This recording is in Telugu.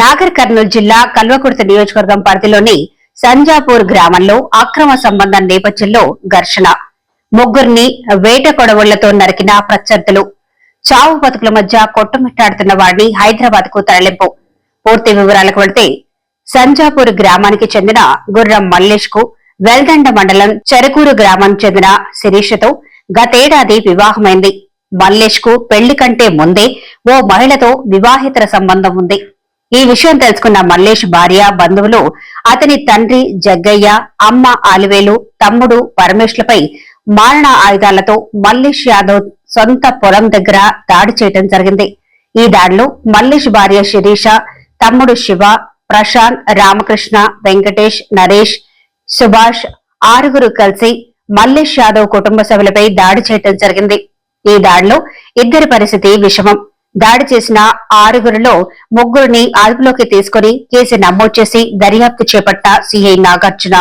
నాగర్ కర్నూలు జిల్లా కల్వకుర్తి నియోజకవర్గం పరిధిలోని సంజాపూర్ గ్రామంలో అక్రమ సంబంధం నేపథ్యంలో ఘర్షణ. ముగ్గురిని వేట కొడవళ్ళతో నరికిన ప్రత్యర్థులు. చావు బతుకుల మధ్య కొట్టుమిట్టాడుతున్న వారిని హైదరాబాద్కు తరలింపు. పూర్తి వివరాలకు వెళ్తే సంజాపూర్ గ్రామానికి చెందిన గుర్రం మల్లేష్కు వెల్దండ మండలం చెరకూరు గ్రామం చెందిన శిరీషతో గతేడాది వివాహమైంది. మల్లేష్కు పెళ్ళి కంటే ముందే ఓ మహిళతో వివాహితర సంబంధం ఉంది. ఈ విషయం తెలుసుకున్న మల్లేష్ భార్య బంధువులు అతని తండ్రి జగ్గయ్య అమ్మ ఆలివేలు తమ్ముడు పరమేష్లపై మారణ ఆయుధాలతో మల్లేష్ యాదవ్ సొంత పొలం దగ్గర దాడి చేయడం జరిగింది. ఈ దాడిలో మల్లేష్ భార్య శిరీష తమ్ముడు శివ ప్రశాంత్ రామకృష్ణ వెంకటేష్ నరేష్ సుభాష్ ఆరుగురు కలిసి మల్లేష్ యాదవ్ కుటుంబ సభ్యులపై దాడి చేయడం జరిగింది. ఈ దాడిలో ఇద్దరి పరిస్థితి విషమం. దాడి చేసిన ఆరుగురిలో ముగ్గురిని అదుపులోకి తీసుకుని కేసు నమోదు చేసి దర్యాప్తు చేపట్ట సిఐ నాగార్జున.